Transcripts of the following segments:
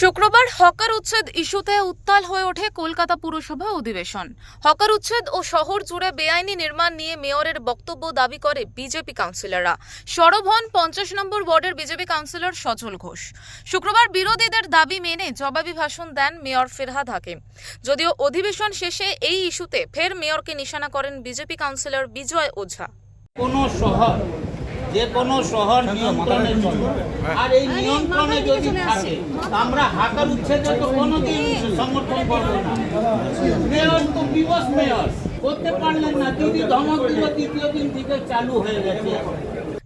শুক্রবার হকার উচ্ছেদ ইস্যুতে উত্তাল হয়ে ওঠে কলকাতা পুরসভা অধিবেশন। হকার উচ্ছেদ ও শহর জুড়ে বেআইনি নির্মাণ নিয়ে মেয়রের বক্তব্য দাবি করে বিজেপি কাউন্সিলররা। সরব হন পঞ্চাশ নম্বর ওয়ার্ডের বিজেপি কাউন্সিলর সজল ঘোষ। শুক্রবার বিরোধীদের দাবি মেনে জবাবি ভাষণ দেন মেয়র ফেরহাদ হাকিম। যদিও অধিবেশন শেষে এই ইস্যুতে ফের মেয়রকে নিশানা করেন বিজেপি কাউন্সিলর বিজয় ওঝা। কোনো শহর যে কোনো? শহর নিয়ন্ত্রণের জন্য আর এই নিয়ন্ত্রণে যদি থাকে আমরা হাকার উচ্ছেদে তো কোনোদিন সমর্থন করব না। মেয়র তো বিবস মেয়র করতে পারলেন না। যদি ধমক দিল তৃতীয় দিন থেকে চালু হয়ে গেছে।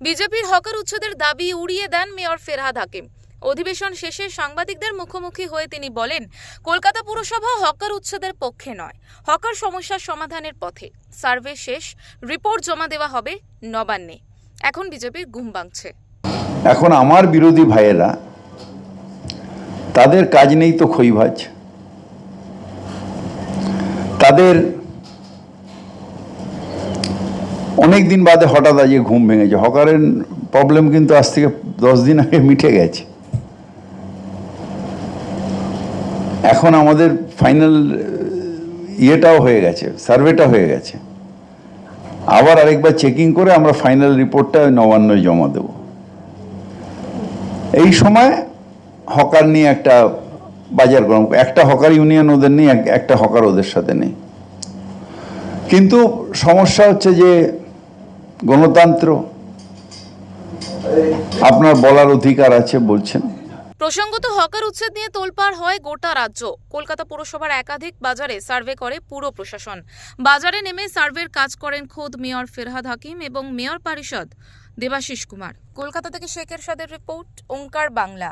বিজেপির হকার উচ্ছেদের দাবি উড়িয়ে দেন মেয়র ফেরহাদ হাকিম। অধিবেশন শেষে সাংবাদিকদের মুখোমুখি হয়ে তিনি বলেন কলকাতা পুরসভা হকার উচ্ছেদের পক্ষে নয়। হকার সমস্যার সমাধানের পথে। সার্ভে শেষ রিপোর্ট জমা দেওয়া হবে নবান্নে। এখন বিজেপির ঘুম ভাঙছে। এখন আমার বিরোধী ভাইয়েরা, তাদের কাজ নেই তো খইভাজ তাদের অনেক দিন বাদে হঠাৎ আজকে ঘুম ভেঙেছে। হকারের প্রবলেম কিন্তু আজ থেকে দশ দিন আগে মিটে গেছে। এখন আমাদের ফাইনাল ইয়েটাও হয়ে গেছে, সার্ভেটা হয়ে গেছে। আবার আরেকবার চেকিং করে আমরা ফাইনাল রিপোর্টটা নবান্নয় জমা দেব। এই সময় হকার নিয়ে একটা বাজার গরম, একটা হকার ইউনিয়ন ওদের নেই এক- একটা হকার ওদের সাথে নেই। কিন্তু সমস্যা হচ্ছে যে গণতন্ত্র, আপনার বলার অধিকার আছে বলছেন। প্রসঙ্গত, হকার উচ্ছেদ নিয়ে তোলপাড় হয় গোটা রাজ্য। কলকাতা পুরসভার একাধিক বাজারে সার্ভে করে পুরো প্রশাসন। বাজারে নেমে সার্ভের কাজ করেন খোদ মেয়র ফেরহাদ হাকিম এবং মেয়র পরিষদ দেবাশিস কুমার। কলকাতা থেকে শেখের সাদের রিপোর্ট, ওঙ্কার বাংলা।